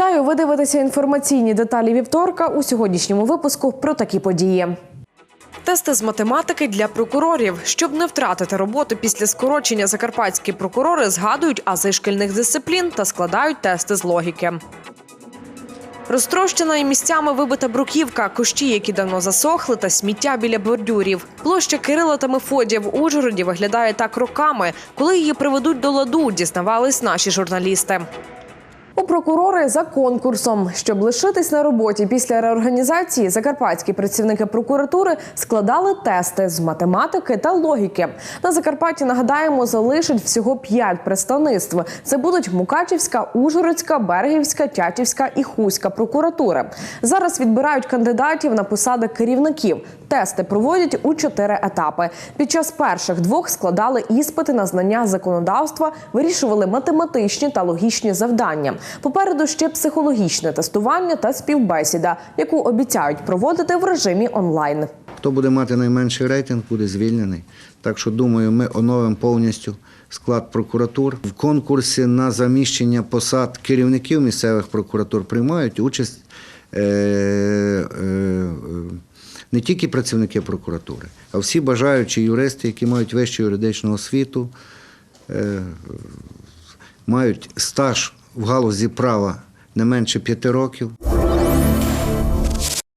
Вітаю! Ви дивитеся інформаційні деталі вівторка у сьогоднішньому випуску про такі події. Тести з математики для прокурорів. Щоб не втратити роботу після скорочення, закарпатські прокурори згадують ази шкільних дисциплін та складають тести з логіки. Розтрощена і місцями вибита бруківка, кущі, які давно засохли, та сміття біля бордюрів. Площа Кирила та Мефодія в Ужгороді виглядає так роками. Коли її приведуть до ладу, дізнавались наші журналісти. У прокурори за конкурсом, щоб лишитись на роботі після реорганізації, закарпатські працівники прокуратури складали тести з математики та логіки. На Закарпатті нагадаємо, залишить всього п'ять представництв. Це будуть Мукачівська, Ужгородська, Бергівська, Тячівська і Хуська прокуратури. Зараз відбирають кандидатів на посади керівників. Тести проводять у чотири етапи. Під час перших двох складали іспити на знання законодавства, вирішували математичні та логічні завдання. Попереду ще психологічне тестування та співбесіда, яку обіцяють проводити в режимі онлайн. Хто буде мати найменший рейтинг, буде звільнений. Так що, думаю, ми оновимо повністю склад прокуратур. В конкурсі на заміщення посад керівників місцевих прокуратур приймають участь е, е, не тільки працівники прокуратури, а всі бажаючі юристи, які мають вищу юридичну освіту, е, мають стаж в галузі права не менше п'яти років.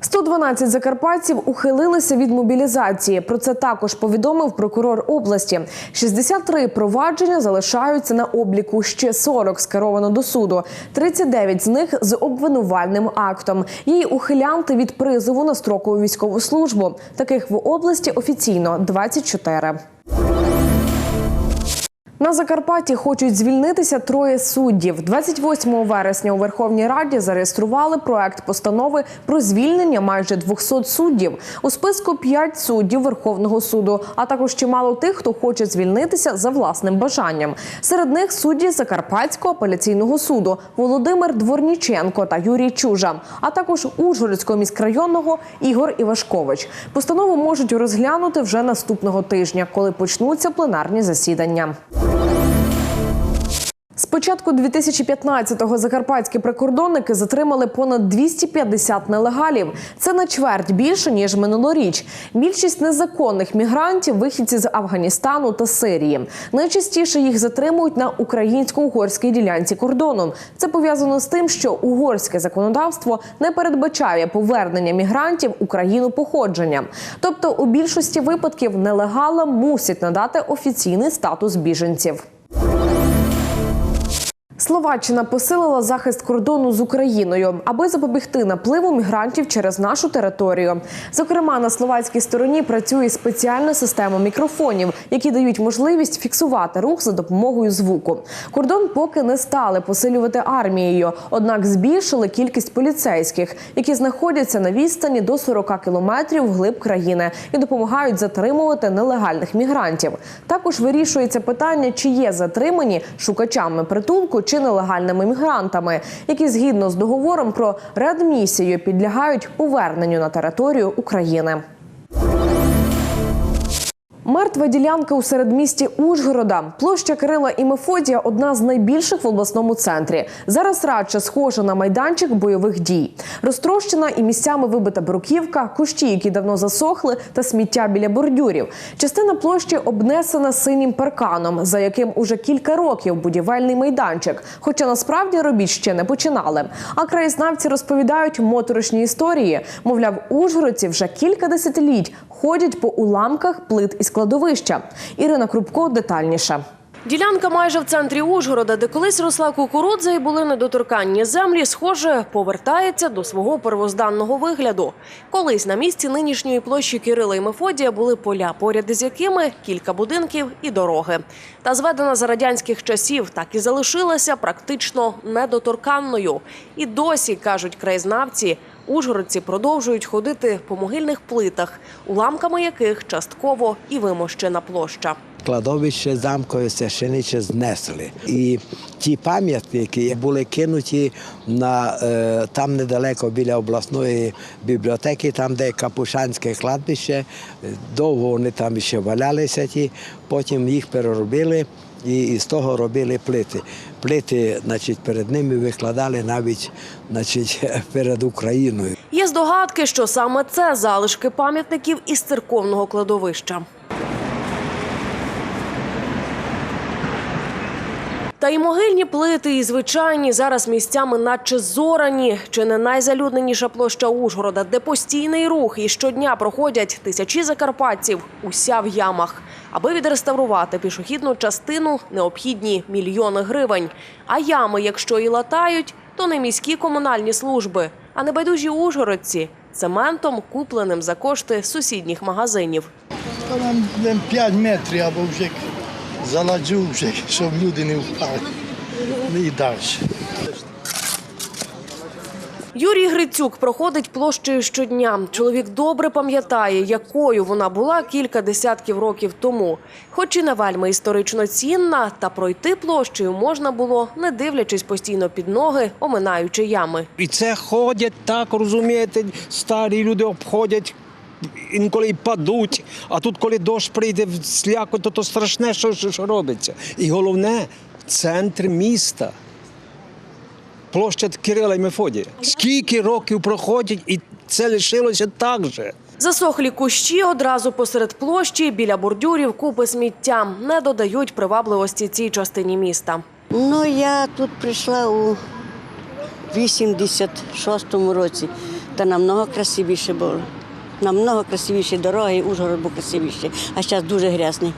112 закарпатців ухилилися від мобілізації. Про це також повідомив прокурор області. 63 провадження залишаються на обліку. Ще 40 скеровано до суду. 39 з них з обвинувальним актом. Й ухилянти від призову на строкову військову службу. Таких в області офіційно 24. На Закарпатті хочуть звільнитися троє суддів. 28 вересня у Верховній Раді зареєстрували проект постанови про звільнення майже 200 суддів. У списку 5 суддів Верховного суду, а також чимало тих, хто хоче звільнитися за власним бажанням. Серед них судді Закарпатського апеляційного суду Володимир Дворніченко та Юрій Чужа, а також Ужгородського міськрайонного Ігор Івашкович. Постанову можуть розглянути вже наступного тижня, коли почнуться пленарні засідання. З початку 2015-го закарпатські прикордонники затримали понад 250 нелегалів. Це на чверть більше ніж минулоріч. Більшість незаконних мігрантів вихідці з Афганістану та Сирії. Найчастіше їх затримують на українсько-угорській ділянці кордону. Це пов'язано з тим, що угорське законодавство не передбачає повернення мігрантів у країну походження. Тобто, у більшості випадків нелегалам мусять надати офіційний статус біженців. Словаччина посилила захист кордону з Україною, аби запобігти напливу мігрантів через нашу територію. Зокрема, на словацькій стороні працює спеціальна система мікрофонів, які дають можливість фіксувати рух за допомогою звуку. Кордон поки не стали посилювати армією, однак збільшили кількість поліцейських, які знаходяться на відстані до 40 кілометрів вглиб країни і допомагають затримувати нелегальних мігрантів. Також вирішується питання, чи є затримані шукачами притулку чи нелегальними мігрантами, які згідно з договором про реадмісію підлягають поверненню на територію України. Мертва ділянка у середмісті Ужгорода. Площа Кирила і Мефодія одна з найбільших в обласному центрі. Зараз радше схожа на майданчик бойових дій. Розтрощена і місцями вибита бруківка, кущі, які давно засохли, та сміття біля бордюрів. Частина площі обнесена синім парканом, за яким уже кілька років будівельний майданчик. Хоча насправді робіт ще не починали. А краєзнавці розповідають моторошні історії. Мовляв, ужгородці вже кілька десятиліть ходять по уламках плит і складовища. Ірина Крупко детальніше. Ділянка майже в центрі Ужгорода, де колись росла кукурудза і були недоторканні землі, схоже, повертається до свого первозданного вигляду. Колись на місці нинішньої площі Кирила і Мефодія були поля, поряд із якими кілька будинків і дороги. Та зведена за радянських часів так і залишилася практично недоторканною. І досі кажуть краєзнавці. Ужгородці продовжують ходити по могильних плитах, уламками яких частково і вимощена площа. Кладовище замкове священиче знесли. І ті пам'ятники були кинуті на е, там недалеко біля обласної бібліотеки, там де Капушанське кладбище. Довго вони там ще валялися ті, потім їх переробили. І з того робили плити. Плити, значить, перед ними викладали навіть значить, перед Україною. Є здогадки, що саме це залишки пам'ятників із церковного кладовища. Та й могильні плити, і звичайні зараз місцями наче зорані, чи не найзалюдненіша площа Ужгорода, де постійний рух і щодня проходять тисячі закарпатців, уся в ямах. Аби відреставрувати пішохідну частину, необхідні мільйони гривень. А ями, якщо і латають, то не міські комунальні служби, а небайдужі ужгородці цементом, купленим за кошти сусідніх магазинів. Та нам нам 5 метрів або вже заладжу, вже, щоб люди не впали. Ну І далі. Юрій Грицюк проходить площею щодня. Чоловік добре пам'ятає, якою вона була кілька десятків років тому. Хоч і не вельми історично цінна, та пройти площею можна було, не дивлячись постійно під ноги, оминаючи ями. І це ходять так, розумієте, старі люди обходять. Інколи й падуть, а тут, коли дощ прийде в сляку, то, то страшне, що, що, що робиться. І головне центр міста. Площа Кирила і Мефодія. Скільки років проходять, і це лишилося так же. Засохлі кущі одразу посеред площі, біля бордюрів, купи сміття не додають привабливості цій частині міста. Ну, я тут прийшла у 86-му році, та намного красивіше було. Намного красивіші дороги, Ужгород був красивіший. А зараз дуже грязний,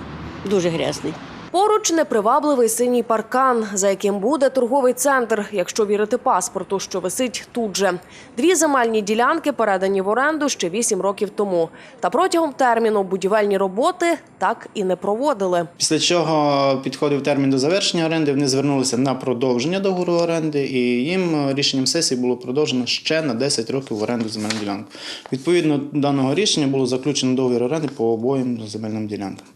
дуже грязний. Поруч непривабливий синій паркан, за яким буде торговий центр, якщо вірити паспорту, що висить тут же. Дві земельні ділянки передані в оренду ще вісім років тому. Та протягом терміну будівельні роботи так і не проводили. Після чого підходив термін до завершення оренди, вони звернулися на продовження договору оренди, і їм рішенням сесії було продовжено ще на 10 років в оренду земельну ділянку. Відповідно даного рішення було заключено договір оренди по обоїм земельним ділянкам.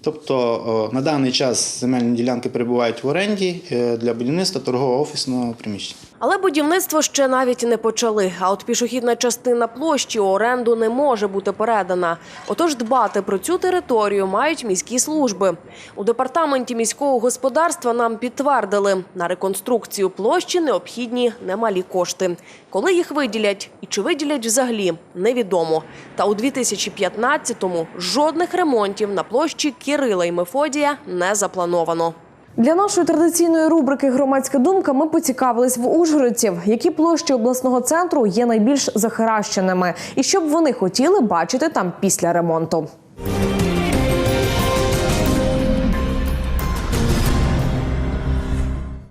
Тобто на даний час земельні ділянки перебувають в оренді е, для будівництва торгового офісного приміщення. Але будівництво ще навіть не почали. А от пішохідна частина площі у оренду не може бути передана. Отож, дбати про цю територію мають міські служби. У департаменті міського господарства нам підтвердили, на реконструкцію площі необхідні немалі кошти. Коли їх виділять і чи виділять взагалі, невідомо. Та у 2015-му жодних ремонтів на площі Кирила і Мефодія не заплановано. Для нашої традиційної рубрики Громадська думка ми поцікавились в ужгородців, які площі обласного центру є найбільш захаращеними, і що б вони хотіли бачити там після ремонту.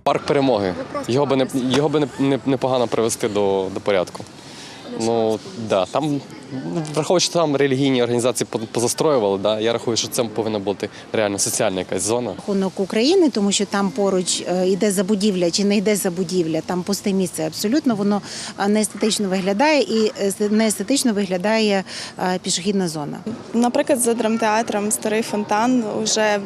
Парк перемоги. Його би не його би не, не, непогано привести до, до порядку. Ну да, там враховуючи, що там релігійні організації позастроювали, да, я рахую, що це повинна бути реально соціальна якась зона. рахунок України, тому що там поруч е, йде забудівля чи не йде забудівля, там пусте місце. Абсолютно воно е, не естетично виглядає і е, не естетично виглядає пішохідна зона. Наприклад, за драмтеатром старий фонтан вже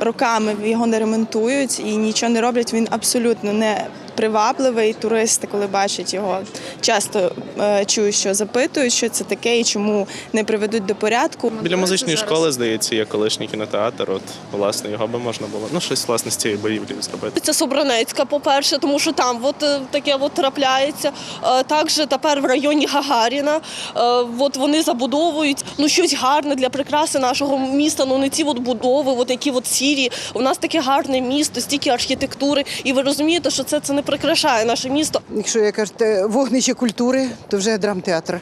роками його не ремонтують і нічого не роблять. Він абсолютно не привабливий. Туристи, коли бачать його, часто е, чують, що запитують, що це таке і чому не приведуть до порядку. Біля музичної школи, здається, є колишній кінотеатр. От власне його би можна було. Ну, щось власне з цієї будівлі зробити. Це Собранецька, по-перше, тому що там от е, таке от трапляється. Е, Також тепер в районі Гагаріна е, от вони забудовують ну щось гарне для прикраси нашого міста. Ну не ці от будови, от які от сірі. У нас таке гарне місто, стільки архітектури. І ви розумієте, що це, це не прикрашає наше місто. Якщо я кажете, вогнище культури, то вже драмтеатр.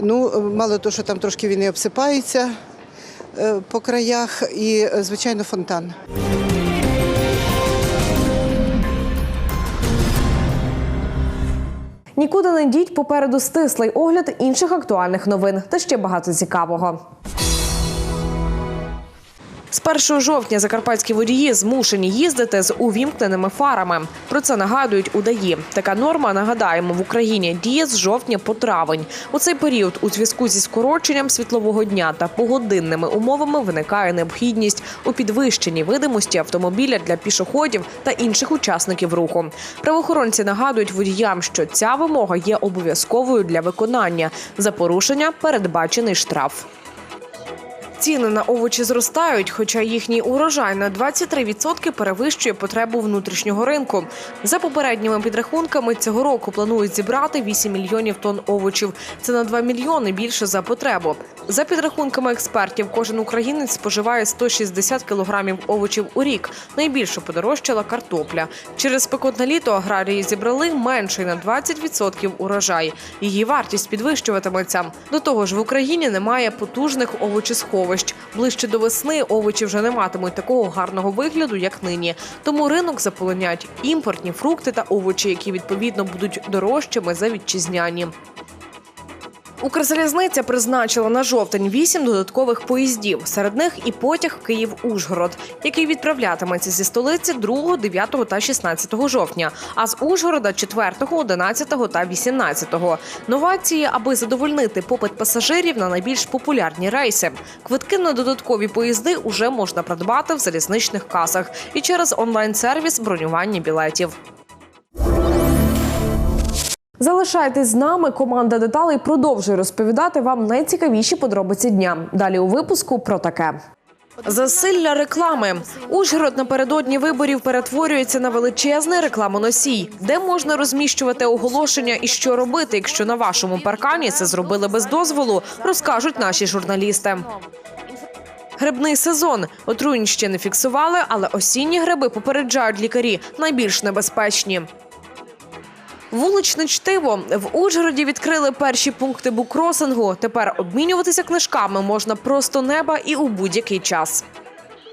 Ну, мало того, що там трошки він і обсипається е, по краях, і, е, звичайно, фонтан. Нікуди не йдіть попереду стислий огляд інших актуальних новин та ще багато цікавого. З 1 жовтня закарпатські водії змушені їздити з увімкненими фарами. Про це нагадують у ДАІ. Така норма, нагадаємо, в Україні діє з жовтня по травень. У цей період у зв'язку зі скороченням світлового дня та погодинними умовами виникає необхідність у підвищенні видимості автомобіля для пішоходів та інших учасників руху. Правоохоронці нагадують водіям, що ця вимога є обов'язковою для виконання. За порушення передбачений штраф. Ціни на овочі зростають, хоча їхній урожай на 23% перевищує потребу внутрішнього ринку. За попередніми підрахунками, цього року планують зібрати 8 мільйонів тонн овочів. Це на 2 мільйони більше за потребу. За підрахунками експертів, кожен українець споживає 160 кілограмів овочів у рік. Найбільше подорожчала картопля. Через спекотне літо аграрії зібрали менший на 20% урожай. Її вартість підвищуватиметься. До того ж, в Україні немає потужних овочесховищ. Ближче до весни овочі вже не матимуть такого гарного вигляду, як нині. Тому ринок заполонять імпортні фрукти та овочі, які відповідно будуть дорожчими за вітчизняні. Укрзалізниця призначила на жовтень вісім додаткових поїздів. Серед них і потяг Київ-Ужгород, який відправлятиметься зі столиці 2, 9 та 16 жовтня, а з Ужгорода 4, 11 та 18. Новації, аби задовольнити попит пасажирів на найбільш популярні рейси. Квитки на додаткові поїзди уже можна придбати в залізничних касах і через онлайн-сервіс бронювання білетів. Залишайтесь з нами. Команда деталей продовжує розповідати вам найцікавіші подробиці дня. Далі у випуску про таке. Засилля реклами. Ужгород напередодні виборів перетворюється на величезний рекламоносій, де можна розміщувати оголошення і що робити, якщо на вашому паркані це зробили без дозволу, розкажуть наші журналісти. Грибний сезон. Отруєнь ще не фіксували, але осінні гриби попереджають лікарі найбільш небезпечні. Вуличне чтиво в Ужгороді відкрили перші пункти букросингу. Тепер обмінюватися книжками можна просто неба і у будь-який час.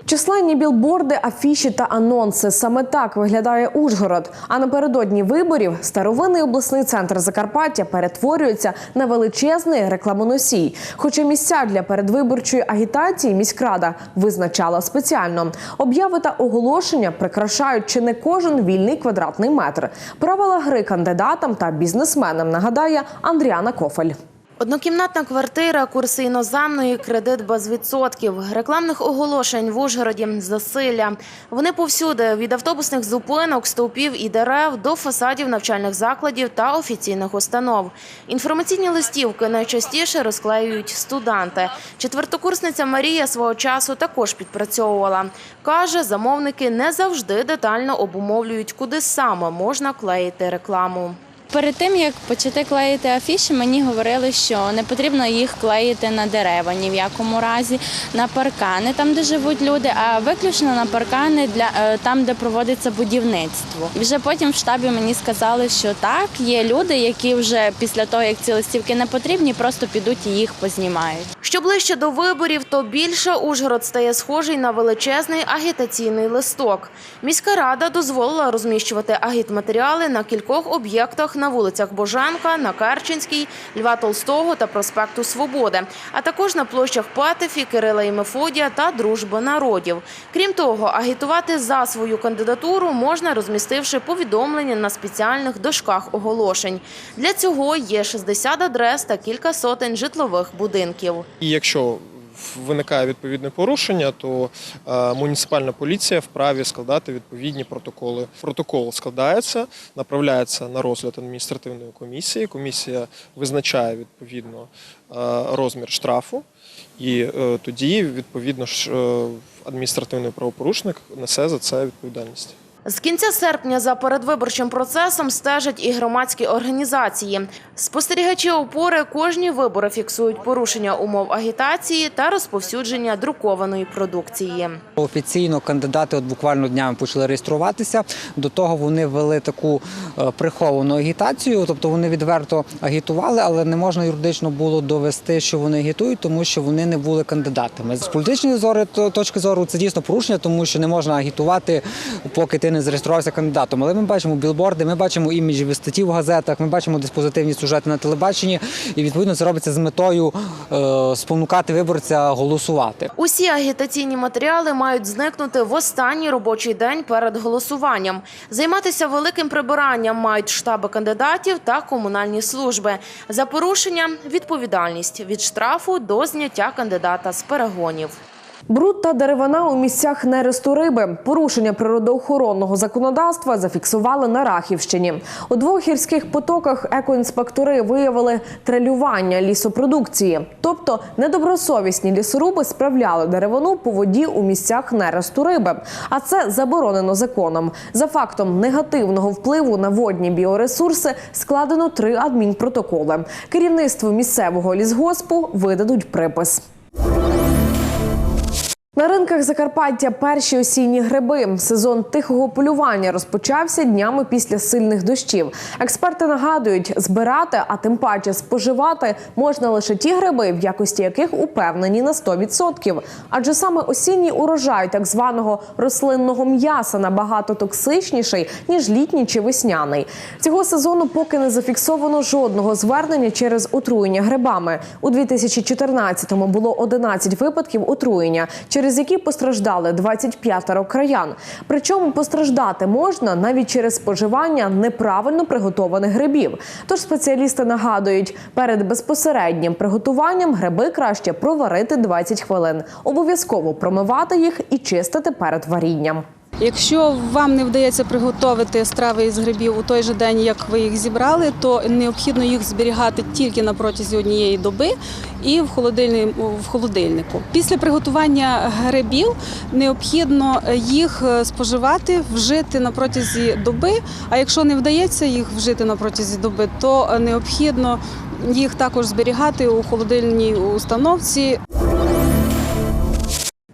Численні білборди, афіші та анонси. Саме так виглядає Ужгород. А напередодні виборів старовинний обласний центр Закарпаття перетворюється на величезний рекламоносій. Хоча місця для передвиборчої агітації міськрада визначала спеціально. Обяви та оголошення прикрашають чи не кожен вільний квадратний метр. Правила гри кандидатам та бізнесменам нагадає Андріана Кофель. Однокімнатна квартира, курси іноземної, кредит без відсотків, рекламних оголошень в Ужгороді, засилля. Вони повсюди від автобусних зупинок, стовпів і дерев до фасадів навчальних закладів та офіційних установ. Інформаційні листівки найчастіше розклеюють студенти. Четвертокурсниця Марія свого часу також підпрацьовувала. Каже, замовники не завжди детально обумовлюють, куди саме можна клеїти рекламу. Перед тим як почати клеїти афіші, мені говорили, що не потрібно їх клеїти на дерева ні в якому разі, на паркани, там де живуть люди, а виключно на паркани для е, там, де проводиться будівництво. Вже потім в штабі мені сказали, що так, є люди, які вже після того, як ці листівки не потрібні, просто підуть і їх познімають. Що ближче до виборів, то більше Ужгород стає схожий на величезний агітаційний листок. Міська рада дозволила розміщувати агітматеріали на кількох об'єктах на вулицях Боженка, на Керченській, Льва Толстого та проспекту Свободи, а також на площах Патефі, Кирила і Мефодія та Дружби народів. Крім того, агітувати за свою кандидатуру можна, розмістивши повідомлення на спеціальних дошках оголошень. Для цього є 60 адрес та кілька сотень житлових будинків. І якщо виникає відповідне порушення, то е, муніципальна поліція вправі складати відповідні протоколи. Протокол складається, направляється на розгляд адміністративної комісії. Комісія визначає відповідно е, розмір штрафу, і е, тоді відповідно ж адміністративний правопорушник несе за це відповідальність. З кінця серпня за передвиборчим процесом стежать і громадські організації. Спостерігачі опори кожні вибори фіксують порушення умов агітації та розповсюдження друкованої продукції. Офіційно кандидати от буквально днями почали реєструватися. До того вони ввели таку е, приховану агітацію, тобто вони відверто агітували, але не можна юридично було довести, що вони агітують, тому що вони не були кандидатами. З політичної зори точки зору це дійсно порушення, тому що не можна агітувати, поки ти не зареєструвався кандидатом. Але ми бачимо білборди, ми бачимо іміджі статті в газетах, ми бачимо диспозитивні сюжети на телебаченні, і відповідно це робиться з метою е, спонукати виборця голосувати. Усі агітаційні матеріали мають зникнути в останній робочий день перед голосуванням. Займатися великим прибиранням мають штаби кандидатів та комунальні служби. За порушення відповідальність від штрафу до зняття кандидата з перегонів. Бруд та деревина у місцях нересту риби. Порушення природоохоронного законодавства зафіксували на Рахівщині. У двох гірських потоках екоінспектори виявили тралювання лісопродукції, тобто недобросовісні лісоруби справляли деревину по воді у місцях нересту риби. А це заборонено законом. За фактом негативного впливу на водні біоресурси складено три адмінпротоколи. Керівництву місцевого лісгоспу видадуть припис. На ринках Закарпаття перші осінні гриби. Сезон тихого полювання розпочався днями після сильних дощів. Експерти нагадують, збирати, а тим паче споживати можна лише ті гриби, в якості яких упевнені на 100%. Адже саме осінній урожай так званого рослинного м'яса набагато токсичніший ніж літній чи весняний. Цього сезону поки не зафіксовано жодного звернення через отруєння грибами. У 2014-му було 11 випадків отруєння, через які постраждали 25 краян. Причому постраждати можна навіть через споживання неправильно приготованих грибів. Тож спеціалісти нагадують, перед безпосереднім приготуванням гриби краще проварити 20 хвилин. Обов'язково промивати їх і чистити перед варінням. Якщо вам не вдається приготувати страви із грибів у той же день, як ви їх зібрали, то необхідно їх зберігати тільки на протязі однієї доби і в холодильнику. Після приготування грибів необхідно їх е, споживати, вжити на протязі доби. А якщо не вдається їх вжити на протязі доби, то е, необхідно їх також зберігати у холодильній установці.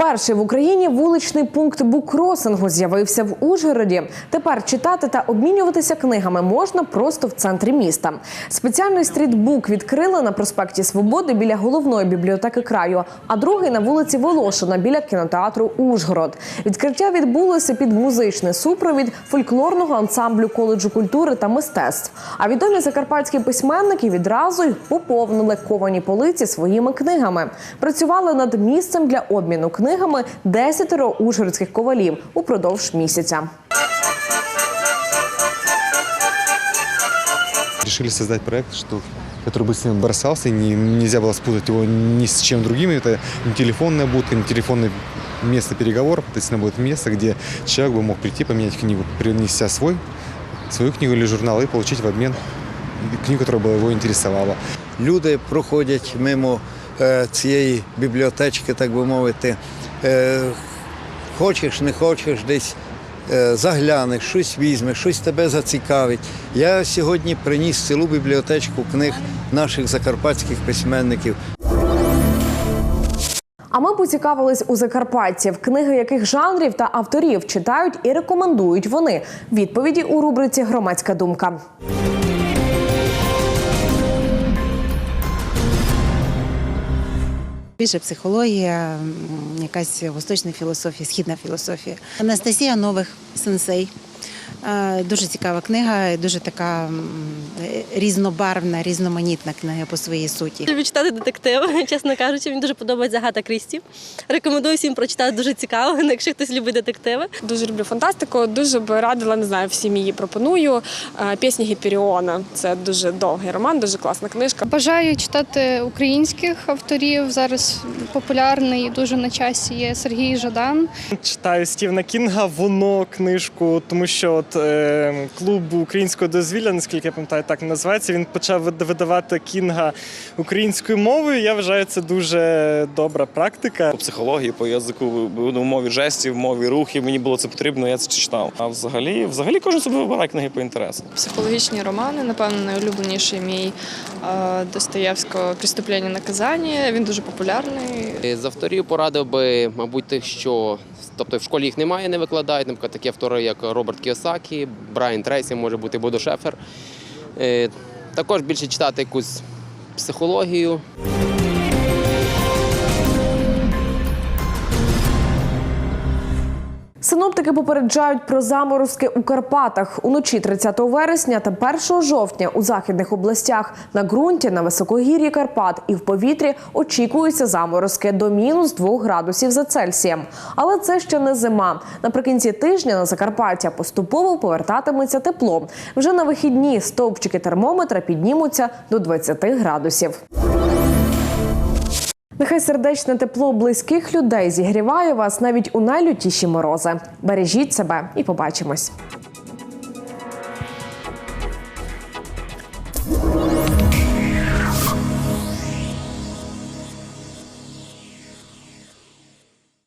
Перший в Україні вуличний пункт буккросингу з'явився в Ужгороді. Тепер читати та обмінюватися книгами можна просто в центрі міста. Спеціальний стрітбук відкрили на проспекті Свободи біля головної бібліотеки краю, а другий на вулиці Волошина біля кінотеатру Ужгород. Відкриття відбулося під музичний супровід фольклорного ансамблю коледжу культури та мистецтв. А відомі закарпатські письменники відразу й поповнили ковані полиці своїми книгами. Працювали над місцем для обміну книгами десятеро ужгородських ковалів упродовж місяця. Решили создать проект, что, который бы с ним бросался, и не, нельзя было спутать его ни с чем другим. Это не телефонная будка, не телефонное место переговоров. Это действительно будет место, где человек бы мог прийти, поменять книгу, принеся свой, свою книгу или журнал и получить в обмен книгу, которая бы его интересовала. Люди проходять мимо е, цієї бібліотечки, так би мовити. Е, хочеш, не хочеш, десь е, заглянеш, щось візьмеш, щось тебе зацікавить. Я сьогодні приніс цілу бібліотечку книг наших закарпатських письменників. А ми поцікавились у закарпатців, книги яких жанрів та авторів читають і рекомендують вони. Відповіді у рубриці Громадська думка. Більше психологія, якась восточна філософія, східна філософія. Анастасія Нових сенсей. Е, Дуже цікава книга, дуже така різнобарвна, різноманітна книга по своїй суті. Люблю читати детективи, чесно кажучи, мені дуже подобається Гата Крісті. Рекомендую всім прочитати дуже цікаво, якщо хтось любить детективи. Дуже люблю фантастику, дуже б радила, не знаю, всім її пропоную. Е, Пісні Гіперіона. Це дуже довгий роман, дуже класна книжка. Бажаю читати українських авторів. Зараз популярний і дуже на часі є Сергій Жадан. Читаю Стівена Кінга, воно книжку, тому що от е, клуб українського дозвілля, наскільки я пам'ятаю, так називається. Він почав видавати кінга українською мовою. Я вважаю, це дуже добра практика. По психології, по язику, ну, мові жестів, мові рухів. Мені було це потрібно, я це читав. А взагалі, взагалі кожен собі вибирає книги по інтересам. Психологічні романи, напевно, найулюбленіший мій е, Достоєвського «Преступлення наказання. Він дуже популярний. З авторів порадив би, мабуть, тих, що тобто в школі їх немає, не викладають. Наприклад, такі автори, як Роберт Кіосакі, Брайан Трейсі, може бути Бодо Шефер. Е, Також більше читати якусь психологію. Синоптики попереджають про заморозки у Карпатах. Уночі 30 вересня та 1 жовтня у західних областях на ґрунті на високогір'ї Карпат і в повітрі очікуються заморозки до мінус 2 градусів за Цельсієм. Але це ще не зима. Наприкінці тижня на Закарпаття поступово повертатиметься тепло. Вже на вихідні стовпчики термометра піднімуться до 20 градусів. Нехай сердечне тепло близьких людей зігріває вас навіть у найлютіші морози. Бережіть себе і побачимось.